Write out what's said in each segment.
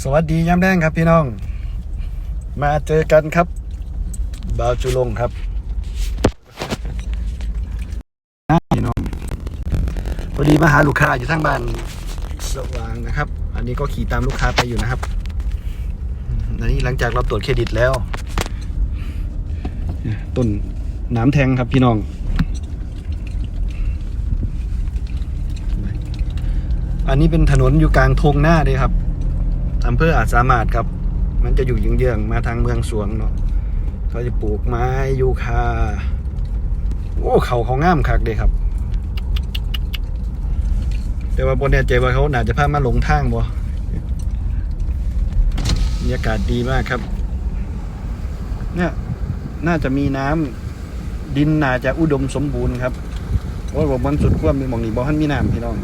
สวัสดีย้ำแดงครับพี่น้อง มาเจอกันครับบาวจุลงครับพี่น้องพอดีมาหาลูกค้าอยู่ทางบ้านสว่างนะครับ อันนี้ก็ขี่ตามลูกค้าไปอยู่นะครับอันนี้หลังจากเราตรวจเครดิตแล้วต้นน้ำแทงครับพี่น้อง อันนี้เป็นถนนอยู่กลางทงหน้าเลยครับ อำเภออาจสามารถครับ มันจะอยู่เยื้องๆมาทางเมืองสวงเนาะเขาจะปลูกไม้ยูคาโอ้เขาเขางามคักเลยครับ แต่ว่าบนแน่ใจว่าเขาน่าจะพามาหลงทางบ่บรรยากาศดีมากครับ เนี่ยน่าจะมีน้ำดินน่าจะอุดมสมบูรณ์ครับโอ้ยบอกบางสุดขั้วมีหมองนี่บอกท่านมีน้ำพี่น้อง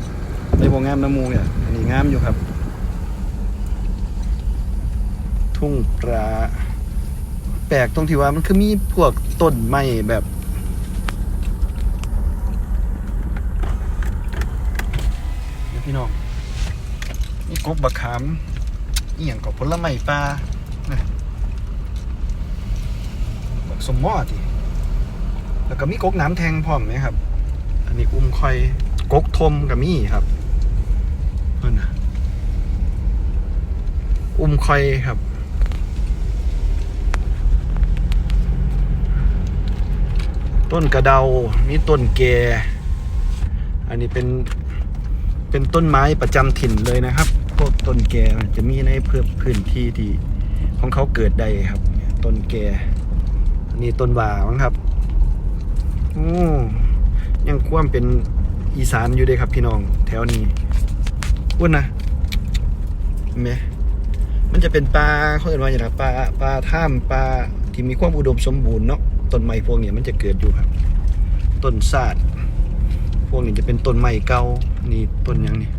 ในบ่งามน้ำมูเนี่ยอันนี้งามอยู่ครับ ทุ่งปลาแปลกตรงที่ว่ามันคือมีพวกต้นไม้แบบพี่น้องนี่กบบักขามอียงกับผลไม้ปลานะบักสมมอทีแล้วก็มีกกน้ำแทงพร้อมไหมครับ อันนี้อุ้มคอยกกทมกับมีครับนั่นนะอุ้มคอยครับ ต้นกระเดา มีต้นแกอันนี้เป็นเป็นต้นไม้ประจำถิ่นเลยนะครับ พวกต้นแกจะมีในเพื่อพื้นที่ที่ของเขาเกิดได้ครับ ต้นแกอันนี้ต้นว่ามั้งครับโอ้ยังคว่ำเป็นอีสานอยู่เลยครับพี่น้องแถวนี้อ้วนนะเห็นไหมมันจะเป็นปลาเขาเรียกว่าอย่างไรปลาปลาท่ามปลาที่มีความอุดมสมบูรณ์เนาะ ต้นไม้พวกนี้มันจะเกิดอยู่ครับ ต้นซาดพวกนี้จะเป็นต้นไม้เก่านี่ต้นยังนี่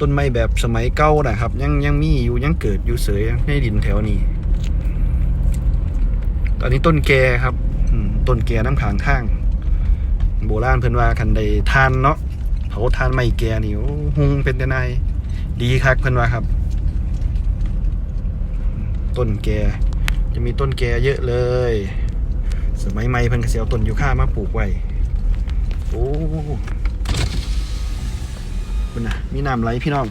ต้นไม้แบบสมัยเก่านะครับ ยังยังมีอยู่ยังเกิดอยู่เสยในดินแถวนี้ ตอนนี้ต้นแกครับต้นแกน้ำขางข้าง โบราณเพิ่นว่าคันใดทานเนาะเผาทานไม่แกนี่โอ้หุงเป็นแต่นายดีคักเพิ่นว่าครับ ต้นแกจะมีต้นแกเยอะเลย สมัยใหม่เพิ่นก็สิเอาต้นยูคามาปลูกไว้โอ้คุณน่ะมีน้ำไหลพี่น้อง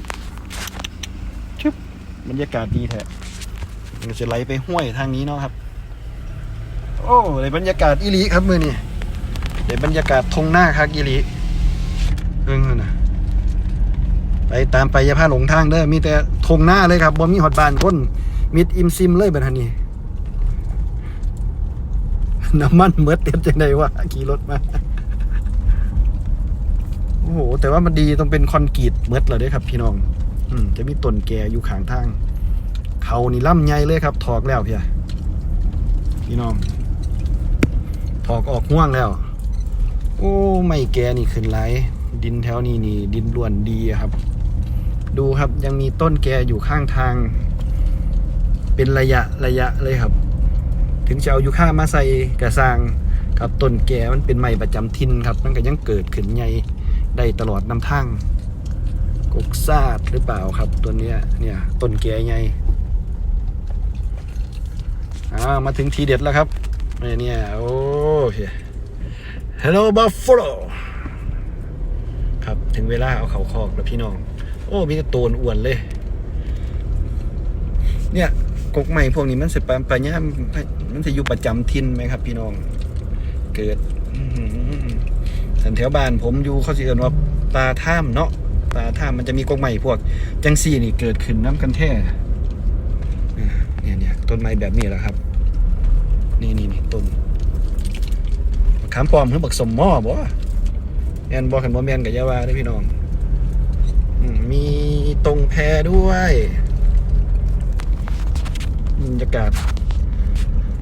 ชึบบรรยากาศดีแท้มันจะไหลไปห้วยทางนี้เนาะครับ โอ้ได้บรรยากาศอีลีครับมือนี่ได้บรรยากาศทงหน้าคักอีลีเรื่องนั้นนะไปตามไปอย่าพลาดหลงทางเด้อมีแต่ทงหน้าเลยครับบ่มีฮอดบานคน มิดอิมซิมเลยแบบนี้ น้ำมันเมดเต็มจังไดวะขี่รถมา โอ้โห แต่ว่ามันดีต้องเป็นคอนกรีตเมดเลยด้อครับ พี่น้อง อืมจะมีต้นแกอยู่ข้างทาง เขานี่ล่ำใหญ่เลยครับ ถอกแล้วพี่พี่น้อง ถอกออกห่วงแล้ว โอ้ไม่แกนี่ขึ้นไหลดินแถวนี้นี่ ดินล้วนดีครับ ดูครับยังมีต้นแกอยู่ข้างทาง เป็นระยะระยะเลยครับ ถึงจะเอายูค่ามาใส่กระสร้างกับต้นแก่มันเป็นไม้ประจำถิ่นครับ มันก็ยังเกิดขึ้นใหญ่ได้ตลอดน้ำทางกกซาดหรือเปล่าครับ ตัวเนี้ยเนี่ยต้นแกใหญ่อ่ามาถึงทีเด็ดแล้วครับเนี่ยเนี่ยโอ้เค Hello Buffalo ครับถึงเวลาเอาเขาคอกแล้วพี่น้อง โอ้มีแต่โตนอ้วนเลย เนี่ย กกใหม่พวกนี้มันสิปาปัญญามันจะอยู่ประจำทินไหมครับ พี่น้อง เกิดสันแถวบ้านผมอยู่เขาสิเอินว่าปลาท่ามเนาะปลาท่ามมันจะมีกกใหม่พวก จังซี่นี่เกิดขึ้นน้ำกันแท้อ่เนี่ยเนี่ยต้นไม้แบบนี้แหละครับ นี่นี่นี่ต้นขามปลอมหรือบักสมหม้อบ่แอนบอกกันบ่แมนกับยาวาเด้พี่น้องมีตรงแพด้วย รรยากาศ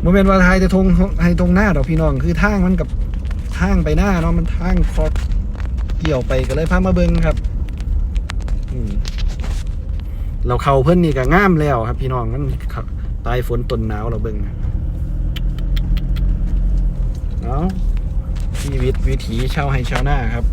บ่แมนต์ว่าไทยจะทงไทยตรงหน้าดอกพี่น้องคือทางมันกับทางไปหน้าเนาะมันทางคอดเกี่ยวไปก็เลยพามาเบิ่งครับเราเข้าเพิ่นนี่ก็ง่ามแล้วครับ พี่น้องมันเข้ายฝนตนหนาวเราเบิ่งเอาะชีวิตวิถีชาวไฮชาวหน้าครับ